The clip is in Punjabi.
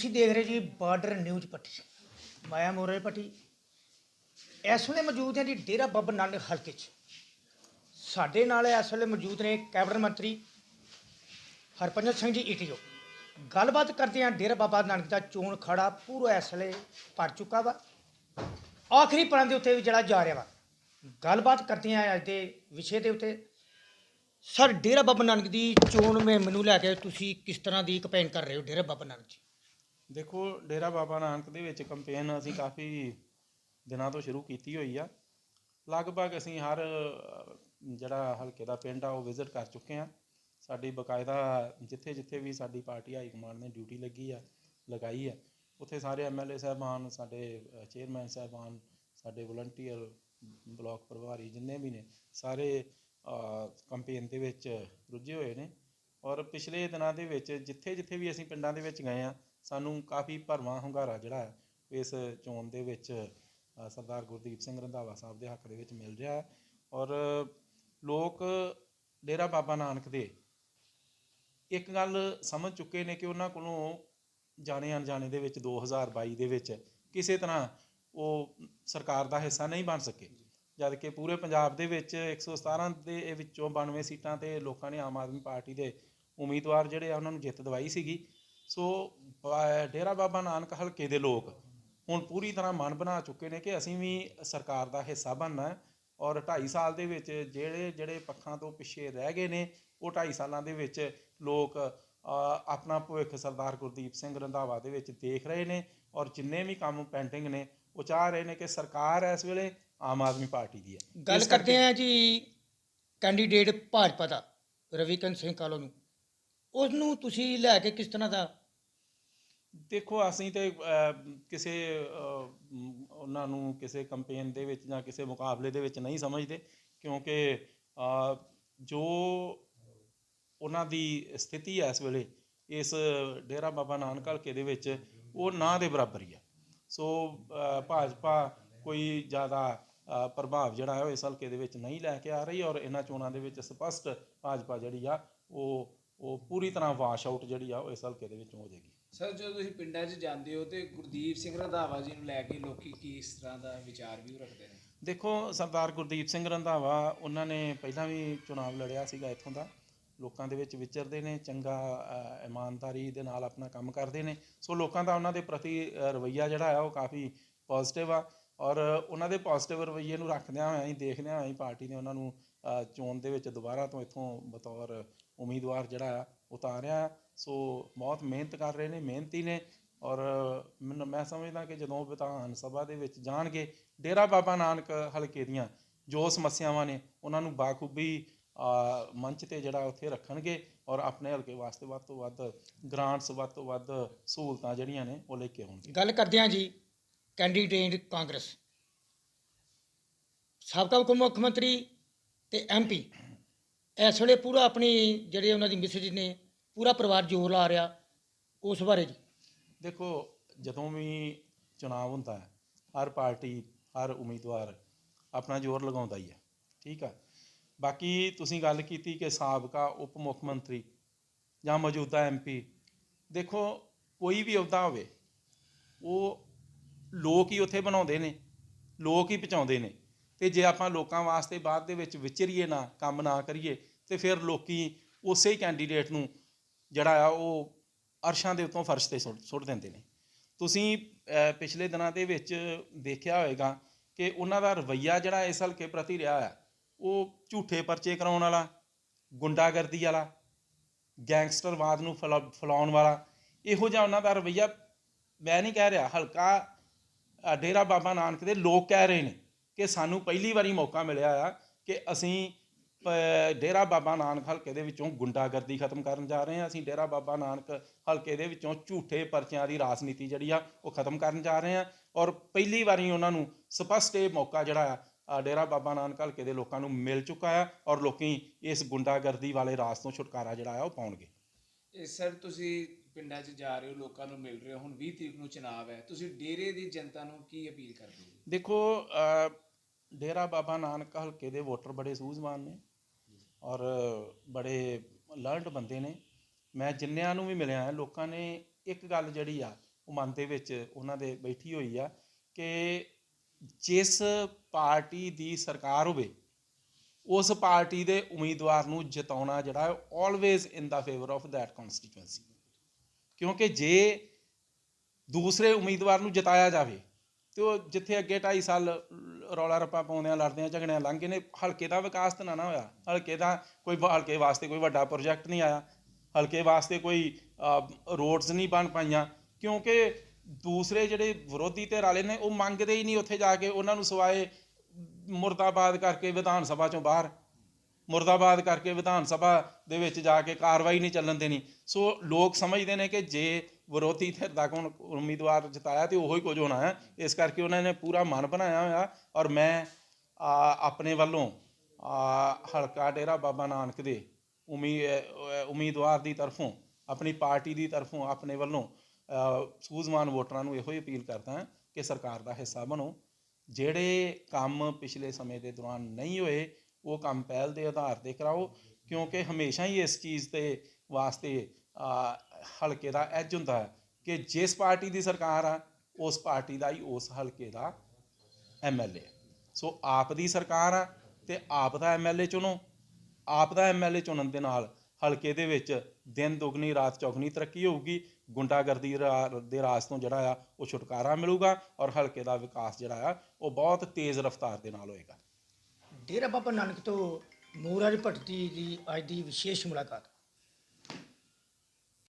ਤੁਸੀਂ ਦੇਖ ਰਹੇ ਜੀ ਬਾਰਡਰ ਨਿਊਜ਼ ਪੱਟੀ। ਮਾਇਆ ਮੋਰੇ ਪੱਟੀ। ਇਸ ਵੇਲੇ ਮੌਜੂਦ ਹੈ ਜੀ ਡੇਰਾ ਬਾਬਾ ਨਾਨਕ ਹਲਕੇ 'ਚ। ਸਾਡੇ ਨਾਲ ਇਸ ਵੇਲੇ ਮੌਜੂਦ ਨੇ ਕੈਬਨਿਟ ਮੰਤਰੀ ਹਰਪੰਜਤ ਸਿੰਘ ਜੀ ਈਟੀਓ ਗੱਲਬਾਤ ਕਰਦੇ ਹਾਂ ਡੇਰਾ ਬਾਬਾ ਨਾਨਕ ਦਾ ਚੋਣ ਖੜਾ ਪੂਰਾ ਇਸ ਵੇਲੇ ਭਰ ਚੁੱਕਾ ਵਾ। ਆਖਰੀ ਪੜਾਂ ਦੇ ਉੱਤੇ ਵੀ ਜਿਹੜਾ ਜਾ ਰਿਹਾ ਵਾ। ਗੱਲਬਾਤ ਕਰਦੇ ਹਾਂ ਅੱਜ ਦੇ ਵਿਸ਼ੇ ਦੇ ਉੱਤੇ। ਸਰ, ਡੇਰਾ ਬਾਬਾ ਨਾਨਕ ਦੀ ਚੋਣ ਮੁਹਿੰਮ ਨੂੰ ਲੈ ਕੇ ਤੁਸੀਂ ਕਿਸ ਤਰ੍ਹਾਂ ਦੀ ਕੈਂਪੇਨ ਕਰ ਰਹੇ ਹੋ ਡੇਰਾ ਬਾਬਾ ਨਾਨਕ ਜੀ? ਦੇਖੋ, ਡੇਰਾ ਬਾਬਾ ਨਾਨਕ ਦੇ ਵਿੱਚ ਕੰਪੇਨ ਅਸੀਂ ਕਾਫੀ ਦਿਨਾਂ ਤੋਂ ਸ਼ੁਰੂ ਕੀਤੀ ਹੋਈ ਆ। ਲਗਭਗ ਅਸੀਂ ਹਰ ਜਿਹੜਾ ਹਲਕੇ ਦਾ ਪਿੰਡ ਆ, ਉਹ ਵਿਜ਼ਿਟ ਕਰ ਚੁੱਕੇ ਆ। ਸਾਡੀ ਬਕਾਇਦਾ ਜਿੱਥੇ ਜਿੱਥੇ ਵੀ ਸਾਡੀ ਪਾਰਟੀ ਹਾਈ ਕਮਾਂਡ ਨੇ ਡਿਊਟੀ ਲੱਗੀ ਆ, ਲਗਾਈ ਆ, ਉੱਥੇ ਸਾਰੇ ਐਮਐਲਏ ਸਾਹਿਬਾਨ, ਸਾਡੇ ਚੇਅਰਮੈਨ ਸਾਹਿਬਾਨ, ਸਾਡੇ ਵਲੰਟੀਅਰ, ਬਲਾਕ ਪ੍ਰਭਾਰੀ ਜਿੰਨੇ ਵੀ ਨੇ, ਸਾਰੇ ਕੰਪੇਨ ਦੇ ਵਿੱਚ ਰੁੱਝੇ ਹੋਏ ਨੇ। ਔਰ ਪਿਛਲੇ ਦਿਨਾਂ ਦੇ ਵਿੱਚ ਜਿੱਥੇ ਜਿੱਥੇ ਵੀ ਅਸੀਂ ਪਿੰਡਾਂ ਦੇ ਵਿੱਚ ਗਏ ਆ ਸਾਨੂੰ ਕਾਫੀ ਭਰਵਾਂ ਹੁੰਗਾਰਾ ਜਿਹੜਾ ਹੈ, ਇਸ ਚੋਣ ਦੇ ਵਿੱਚ ਸਰਦਾਰ ਗੁਰਦੀਪ ਸਿੰਘ ਰੰਧਾਵਾ ਸਾਹਿਬ ਦੇ ਹੱਕ ਦੇ ਵਿੱਚ ਮਿਲ ਰਿਹਾ ਹੈ। ਔਰ ਲੋਕ ਡੇਰਾ ਬਾਬਾ ਨਾਨਕ ਦੇ ਇੱਕ ਗੱਲ ਸਮਝ ਚੁੱਕੇ ਨੇ ਕਿ ਉਹਨਾਂ ਕੋਲੋਂ ਜਾਣੇ ਅਣਜਾਣੇ ਦੇ ਵਿੱਚ 2022 ਦੇ ਵਿੱਚ ਕਿਸੇ ਤਰ੍ਹਾਂ ਉਹ ਸਰਕਾਰ ਦਾ ਹਿੱਸਾ ਨਹੀਂ ਬਣ ਸਕੇ। ਜਦ ਕਿ ਪੂਰੇ ਪੰਜਾਬ ਦੇ ਵਿੱਚ 117 ਦੇ ਵਿੱਚੋਂ 92 ਸੀਟਾਂ ਤੇ ਲੋਕਾਂ ਨੇ ਆਮ ਆਦਮੀ ਪਾਰਟੀ ਦੇ ਉਮੀਦਵਾਰ ਜਿਹੜੇ ਆ, ਉਹਨਾਂ ਨੂੰ ਜਿੱਤ ਦਵਾਈ ਸੀਗੀ। ਸੋ ਡੇਰਾ ਬਾਬਾ ਨਾਨਕ ਹਲਕੇ ਦੇ ਲੋਕ ਹੁਣ ਪੂਰੀ ਤਰ੍ਹਾਂ ਮਨ ਬਣਾ ਚੁੱਕੇ ਨੇ ਕਿ ਅਸੀਂ ਵੀ ਸਰਕਾਰ ਦਾ ਹਿੱਸਾ ਬਣਨਾ ਹੈ ਔਰ 2.5 ਸਾਲ ਦੇ ਵਿੱਚ ਜਿਹੜੇ ਜਿਹੜੇ ਪੱਖਾਂ ਤੋਂ ਪਿੱਛੇ ਰਹਿ ਗਏ ਨੇ ਉਹ 2.5 ਸਾਲਾਂ ਦੇ ਵਿੱਚ ਲੋਕ ਆਪਣਾ ਭਵਿੱਖ ਸਰਦਾਰ ਗੁਰਦੀਪ ਸਿੰਘ ਰੰਧਾਵਾ ਦੇ ਵਿੱਚ ਦੇਖ ਰਹੇ ਨੇ ਔਰ ਜਿੰਨੇ ਵੀ ਕੰਮ ਪੈਂਡਿੰਗ ਨੇ ਉਹ ਚਾਹ ਰਹੇ ਨੇ ਕਿ ਸਰਕਾਰ ਇਸ ਵੇਲੇ ਆਮ ਆਦਮੀ ਪਾਰਟੀ ਦੀ ਹੈ। ਗੱਲ ਕਰਦੇ ਹਾਂ ਜੀ ਕੈਂਡੀਡੇਟ ਭਾਜਪਾ ਦਾ ਰਵੀਕਰਨ ਸਿੰਘ ਕਾਲੋ ਨੂੰ। ਉਸ ਨੂੰ ਤੁਸੀਂ ਲੈ ਕੇ ਕਿਸ ਤਰ੍ਹਾਂ ਦਾ ਦੇਖੋ ਅਸੀਂ ਤੇ ਅਹ, ਕਿਸੇ ਅਹ, ਮ, ਉਹਨਾਂ ਨੂੰ ਕਿਸੇ ਕੰਪੇਨ ਦੇ ਵਿੱਚ ਜਾਂ ਕਿਸੇ ਮੁਕਾਬਲੇ ਦੇ ਵਿੱਚ ਨਹੀਂ ਸਮਝਦੇ ਕਿਉਂਕਿ ਅਹ, ਜੋ ਉਹਨਾਂ ਦੀ ਸਥਿਤੀ ਹੈ ਇਸ ਵੇਲੇ ਇਸ ਡੇਰਾ ਬਾਬਾ ਨਾਨਕ ਹਲਕੇ ਦੇ ਵਿੱਚ ਉਹ ਨਾ ਦੇ ਬਰਾਬਰ ਹੀ ਆ। ਸੋ ਅਹ, ਭਾਜਪਾ ਕੋਈ ਜ਼ਿਆਦਾ ਅਹ, ਪ੍ਰਭਾਵ ਜਿਹੜਾ ਹੈ ਉਹ ਇਸ ਹਲਕੇ ਦੇ ਵਿੱਚ ਨਹੀਂ ਲੈ ਕੇ ਆ ਰਹੀ ਔਰ ਇਹਨਾਂ ਚੋਣਾਂ ਦੇ ਵਿੱਚ ਸਪਸ਼ਟ ਭਾਜਪਾ ਜਿਹੜੀ ਆ ਉਹ ਉਹ ਪੂਰੀ ਤਰ੍ਹਾਂ ਵਾਸ਼ ਆਊਟ ਜਿਹੜੀ ਆ ਉਹ ਇਸ ਹਲਕੇ ਦੇ ਵਿੱਚੋਂ ਹੋ ਜਾਏਗੀ। ਸਰ ਜਦੋਂ ਤੁਸੀਂ ਪਿੰਡਾਂ 'ਚ ਜਾਂਦੇ ਹੋ ਤੇ ਗੁਰਦੀਪ ਸਿੰਘ ਰੰਧਾਵਾ ਜੀ ਨੂੰ ਲੈ ਕੇ ਲੋਕੀ ਕਿਸ ਤਰ੍ਹਾਂ ਦਾ ਵਿਚਾਰ ਵੀ ਰੱਖਦੇ ਨੇ? ਦੇਖੋ ਸਰਦਾਰ ਗੁਰਦੀਪ ਸਿੰਘ ਰੰਧਾਵਾ ਉਹਨਾਂ ਨੇ ਪਹਿਲਾਂ ਵੀ ਚੁਣਾਵ ਲੜਿਆ ਸੀਗਾ ਇੱਥੋਂ ਦਾ। ਲੋਕਾਂ ਦੇ ਵਿੱਚ ਵਿਚਰਦੇ ਨੇ ਚੰਗਾ ਇਮਾਨਦਾਰੀ ਦੇ ਨਾਲ ਆਪਣਾ ਕੰਮ ਕਰਦੇ ਨੇ। ਸੋ ਲੋਕਾਂ ਦਾ ਉਹਨਾਂ ਦੇ ਪ੍ਰਤੀ ਅ, ਰਵੱਈਆ ਜਿਹੜਾ ਆ ਉਹ ਕਾਫੀ ਪੋਜ਼ਿਟਿਵ ਆ। ਔਰ ਉਹਨਾਂ ਦੇ ਪੋਜ਼ਿਟਿਵ ਰਵੱਈਏ ਨੂੰ ਰੱਖਦਿਆਂ ਹੋਇਆਂ ਹੀ ਦੇਖਦਿਆਂ ਹੋਇਆਂ ਹੀ ਪਾਰਟੀ ਨੇ ਉਹਨਾਂ ਨੂੰ ਚੋਣ ਦੇ ਵਿੱਚ ਦੁਬਾਰਾ ਤੋਂ ਇੱਥੋਂ ਬਤੌਰ ਉਮੀਦਵਾਰ ਜਿਹੜਾ ਆ ਉਤਾਰਿਆ। ਸੋ ਬਹੁਤ ਮਿਹਨਤ ਕਰ ਰਹੇ ਨੇ, ਮਿਹਨਤੀ ਨੇ ਔਰ ਮੈਨੂੰ, ਮੈਂ ਸਮਝਦਾ ਕਿ ਜਦੋਂ ਵਿਧਾਨ ਸਭਾ ਦੇ ਵਿੱਚ ਜਾਣਗੇ, ਡੇਰਾ ਬਾਬਾ ਨਾਨਕ ਹਲਕੇ ਦੀਆਂ ਜੋ ਸਮੱਸਿਆਵਾਂ ਨੇ, ਉਹਨਾਂ ਨੂੰ ਬਾਖੂਬੀ ਮੰਚ ਤੇ ਜਿਹੜਾ ਉੱਥੇ ਰੱਖਣਗੇ ਔਰ ਆਪਣੇ ਹਲਕੇ ਵਾਸਤੇ ਵੱਧ ਤੋਂ ਵੱਧ ਗ੍ਰਾਂਟਸ ਵੱਧ ਤੋਂ ਵੱਧ ਸਹੂਲਤਾਂ ਜਿਹੜੀਆਂ ਨੇ, ਉਹ ਲੈ ਕੇ ਆਉਣਗੇ। ਗੱਲ ਕਰਦੇ ਹਾਂ ਜੀ ਕੈਂਡੀਡੇਟ ਕਾਂਗਰਸ। ਸਾਬਕਾ ਉਪ ਮੁੱਖ ਮੰਤਰੀ ਤੇ ਐਮਪੀ ਇਸ ਵੇਲੇ ਪੂਰਾ ਆਪਣੀ ਜਿਹੜੇ ਉਹਨਾਂ ਦੀ ਮਿਸਜ ਨੇ ਪੂਰਾ ਪਰਿਵਾਰ ਜੋਰ ਲਾ ਰਿਹਾ ਉਸ ਬਾਰੇ ਜੀ। ਦੇਖੋ, ਜਦੋਂ ਵੀ ਚੁਣਾਵ ਹੁੰਦਾ ਹੈ, ਹਰ ਪਾਰਟੀ, ਹਰ ਉਮੀਦਵਾਰ ਆਪਣਾ ਜ਼ੋਰ ਲਗਾਉਂਦਾ ਹੀ ਹੈ, ਠੀਕ ਆ? ਬਾਕੀ ਤੁਸੀਂ ਗੱਲ ਕੀਤੀ ਕਿ ਸਾਬਕਾ ਉਪ ਮੁੱਖ ਮੰਤਰੀ ਜਾਂ ਮੌਜੂਦਾ ਐਮਪੀ ਦੇਖੋ, ਕੋਈ ਵੀ ਅਹੁਦਾ ਹੋਵੇ, ਉਹ ਲੋਕ ਹੀ ਉੱਥੇ ਬਣਾਉਂਦੇ ਨੇ, ਲੋਕ ਹੀ ਪਹੁੰਚਾਉਂਦੇ ਨੇ। ਤੇ ਜੇ ਆਪਾਂ ਲੋਕਾਂ ਵਾਸਤੇ ਬਾਅਦ ਦੇ ਵਿੱਚ ਵਿਚਰੀਏ ਨਾ, ਕੰਮ ਨਾ ਕਰੀਏ, ਤੇ ਫਿਰ ਲੋਕੀ ਉਸੇ ਹੀ ਕੈਂਡੀਡੇਟ ਨੂੰ ਜਿਹੜਾ ਆ, ਉਹ ਅਰਸ਼ਾਂ ਦੇ ਉੱਤੋਂ ਫਰਸ਼ ਤੇ ਸੁੱਟ ਸੁੱਟ ਦਿੰਦੇ ਨੇ। ਤੁਸੀਂ ਪਿਛਲੇ ਦਿਨਾਂ ਦੇ ਵਿੱਚ ਦੇਖਿਆ ਹੋਵੇਗਾ ਕਿ ਉਹਨਾਂ ਦਾ ਰਵੱਈਆ ਜਿਹੜਾ ਇਸ ਹਲਕੇ ਪ੍ਰਤੀ ਰਿਹਾ ਹੈ ਉਹ ਝੂਠੇ ਪਰਚੇ ਕਰਾਉਣ ਵਾਲਾ, ਗੁੰਡਾਗਰਦੀ ਵਾਲਾ, ਗੈਂਗਸਟਰਵਾਦ ਨੂੰ ਫੈਲਾ- ਫੈਲਾਉਣ ਵਾਲਾ, ਇਹੋ ਜਿਹਾ ਉਹਨਾਂ ਦਾ ਰਵੱਈਆ ਮੈਂ ਨਹੀਂ ਕਹਿ ਰਿਹਾ। ਹਲਕਾ ਡੇਰਾ ਬਾਬਾ ਨਾਨਕ ਦੇ ਲੋਕ ਕਹਿ ਰਹੇ ਨੇ ਕਿ ਸਾਨੂੰ ਪਹਿਲੀ ਵਾਰੀ ਮੌਕਾ ਮਿਲਿਆ ਆ ਕਿ ਅਸੀਂ ਡੇਰਾ ਬਾਬਾ ਨਾਨਕ ਹਲਕੇ ਦੇ ਵਿੱਚੋਂ ਗੁੰਡਾਗਰਦੀ ਖਤਮ ਕਰਨ ਜਾ ਰਹੇ ਹਾਂ। ਅਸੀਂ ਡੇਰਾ ਬਾਬਾ ਨਾਨਕ ਹਲਕੇ ਦੇ ਵਿੱਚੋਂ ਝੂਠੇ ਪਰਚਿਆਂ ਦੀ ਰਾਜਨੀਤੀ ਜਿਹੜੀ ਆ ਉਹ ਖਤਮ ਕਰਨ ਜਾ ਰਹੇ ਹਾਂ। ਔਰ ਪਹਿਲੀ ਵਾਰੀ ਉਹਨਾਂ ਨੂੰ ਸਪਸ਼ਟ ਇਹ ਮੌਕਾ ਜਿਹੜਾ ਆ ਡੇਰਾ ਬਾਬਾ ਨਾਨਕ ਹਲਕੇ ਦੇ ਲੋਕਾਂ ਨੂੰ ਮਿਲ ਚੁੱਕਾ ਆ ਔਰ ਲੋਕੀ ਇਸ ਗੁੰਡਾਗਰਦੀ ਵਾਲੇ ਰਾਜ ਤੋਂ ਛੁਟਕਾਰਾ ਜਿਹੜਾ ਆ ਉਹ ਪਾਉਣਗੇ। ਇਹ ਸਰ ਤੁਸੀਂ ਪਿੰਡਾਂ 'ਚ ਜਾ ਰਹੇ ਹੋ ਲੋਕਾਂ ਨੂੰ ਮਿਲ ਰਹੇ ਹੋ ਹੁਣ 20 ਤਰੀਕ ਨੂੰ ਚੁਣਾਵ ਹੈ। ਤੁਸੀਂ ਡੇਰੇ ਦੀ ਜਨਤਾ ਨੂੰ ਕੀ ਅਪੀਲ ਕਰਦੇ ਹੋ? ਦੇਖੋ ਡੇਰਾ ਬਾਬਾ ਨਾਨਕ ਹਲਕੇ ਦੇ ਵੋਟਰ ਬੜੇ ਸੂਝਵਾਨ ਨੇ। ਔਰ ਬੜੇ ਲਰਨਡ ਬੰਦੇ ਨੇ। ਮੈਂ ਜਿੰਨਿਆਂ ਨੂੰ ਵੀ ਮਿਲਿਆ ਲੋਕਾਂ ਨੇ ਇੱਕ ਗੱਲ ਜਿਹੜੀ ਆ, ਉਹ ਮਨ ਦੇ ਵਿੱਚ ਉਹਨਾਂ ਦੇ ਬੈਠੀ ਹੋਈ ਆ ਕਿ ਜਿਸ ਪਾਰਟੀ ਦੀ ਸਰਕਾਰ ਹੋਵੇ, ਉਸ ਪਾਰਟੀ ਦੇ ਉਮੀਦਵਾਰ ਨੂੰ ਜਿਤਾਉਣਾ ਜਿਹੜਾ ਹੈ always in the favour of that constituency ਕਿਉਂਕਿ ਜੇ ਦੂਸਰੇ ਉਮੀਦਵਾਰ ਨੂੰ ਜਿਤਾਇਆ ਜਾਵੇ ਤੇ ਉਹ ਜਿੱਥੇ ਅੱਗੇ 2.5 ਸਾਲ ਰੌਲਾ ਰੱਪਾ ਪਾਉਂਦਿਆਂ ਲੜਦਿਆਂ ਝਗੜਿਆਂ ਲੰਘ ਗਏ ਨੇ, ਹਲਕੇ ਦਾ ਵਿਕਾਸ ਤਾਂ ਨਾ ਨਾ ਹੋਇਆ। ਹਲਕੇ ਦਾ ਕੋਈ ਹਲਕੇ ਵਾਸਤੇ ਕੋਈ ਵੱਡਾ ਪ੍ਰੋਜੈਕਟ ਨਹੀਂ ਆਇਆ। ਹਲਕੇ ਵਾਸਤੇ ਕੋਈ ਰੋਡਸ ਨਹੀਂ ਬਣ ਪਾਈਆਂ। ਕਿਉਂਕਿ ਦੂਸਰੇ ਜਿਹੜੇ ਵਿਰੋਧੀ ਧਿਰ ਵਾਲੇ ਨੇ, ਉਹ ਮੰਗਦੇ ਹੀ ਨਹੀਂ ਉੱਥੇ ਜਾ ਕੇ। ਉਹਨਾਂ ਨੂੰ ਸਵਾਏ ਮੁਰਦਾਬਾਦ ਕਰਕੇ ਵਿਧਾਨ ਸਭਾ ਚੋਂ ਬਾਹਰ। ਮੁਰਦਾਬਾਦ ਕਰਕੇ ਵਿਧਾਨ ਸਭਾ ਦੇ ਵਿੱਚ ਜਾ ਕੇ ਕਾਰਵਾਈ ਨਹੀਂ ਚੱਲਣ ਦੇਣੀ। ਸੋ ਲੋਕ ਸਮਝਦੇ ਨੇ ਕਿ ਜੇ ਵਿਰੋਧੀ ਧਿਰ ਦਾ ਕੋਣ ਉਮੀਦਵਾਰ ਜਿਤਾਇਆ ਤੇ ਉਹੀ ਕੁਝ ਹੋਣਾ ਹੈ। ਇਸ ਕਰਕੇ ਉਹਨਾਂ ਨੇ ਪੂਰਾ ਮਨ ਬਣਾਇਆ ਹੋਇਆ ਔਰ ਮੈਂ ਆਪਣੇ ਵੱਲੋਂ ਹਲਕਾ ਡੇਰਾ ਬਾਬਾ ਨਾਨਕ ਦੇ ਉਮੀ ਉਮੀਦਵਾਰ ਦੀ ਤਰਫੋਂ, ਆਪਣੀ ਪਾਰਟੀ ਦੀ ਤਰਫੋਂ ਆਪਣੇ ਵੱਲੋਂ ਸੂਝਵਾਨ ਵੋਟਰਾਂ ਨੂੰ ਇਹੋ ਹੀ ਅਪੀਲ ਕਰਦਾ ਹਾਂ ਕਿ ਸਰਕਾਰ ਦਾ ਹਿੱਸਾ ਬਣੋ। ਜਿਹੜੇ ਕੰਮ ਪਿਛਲੇ ਸਮੇਂ ਦੇ ਦੌਰਾਨ ਨਹੀਂ ਹੋਏ, ਉਹ ਕੰਮ ਪਹਿਲ ਦੇ ਆਧਾਰ ਤੇ ਕਰਾਓ, ਕਿਉਂਕਿ ਹਮੇਸ਼ਾ ਹੀ ਇਸ ਚੀਜ਼ ਤੇ ਵਾਸਤੇ ਹਲਕੇ ਦਾ ਐਜ ਹੁੰਦਾ ਹੈ ਕਿ ਜਿਸ ਪਾਰਟੀ ਦੀ ਸਰਕਾਰ ਆ, ਉਸ ਪਾਰਟੀ ਦਾ ਹੀ ਉਸ ਹਲਕੇ ਦਾ ਐਮਐਲਏ ਸੋ ਆਪ ਦੀ ਸਰਕਾਰ ਆ ਤੇ ਆਪ ਦਾ ਐਮਐਲਏ ਚੁਣੋ। ਆਪ ਦਾ ਐਮਐਲਏ ਚੁਣਨ ਦੇ ਨਾਲ ਹਲਕੇ ਦੇ ਵਿੱਚ ਦਿਨ ਦੁਗਣੀ, ਰਾਤ ਚੌਗਣੀ ਤਰੱਕੀ ਹੋਊਗੀ। ਗੁੰਡਾਗਰਦੀ ਰਾ- ਦੇ ਰਾਜ ਤੋਂ ਜਿਹੜਾ ਆ, ਉਹ ਛੁਟਕਾਰਾ ਮਿਲੂਗਾ ਔਰ ਹਲਕੇ ਦਾ ਵਿਕਾਸ ਜਿਹੜਾ ਆ, ਉਹ ਬਹੁਤ ਤੇਜ਼ ਰਫ਼ਤਾਰ ਦੇ ਨਾਲ ਹੋਏਗਾ। ਡੇਰਾ ਬਾਬਾ ਨਾਨਕ ਤੋਂ ਮੂਰਾਜ ਭੱਟੀ ਦੀ ਅੱਜ ਦੀ ਵਿਸ਼ੇਸ਼ ਮੁਲਾਕਾਤ।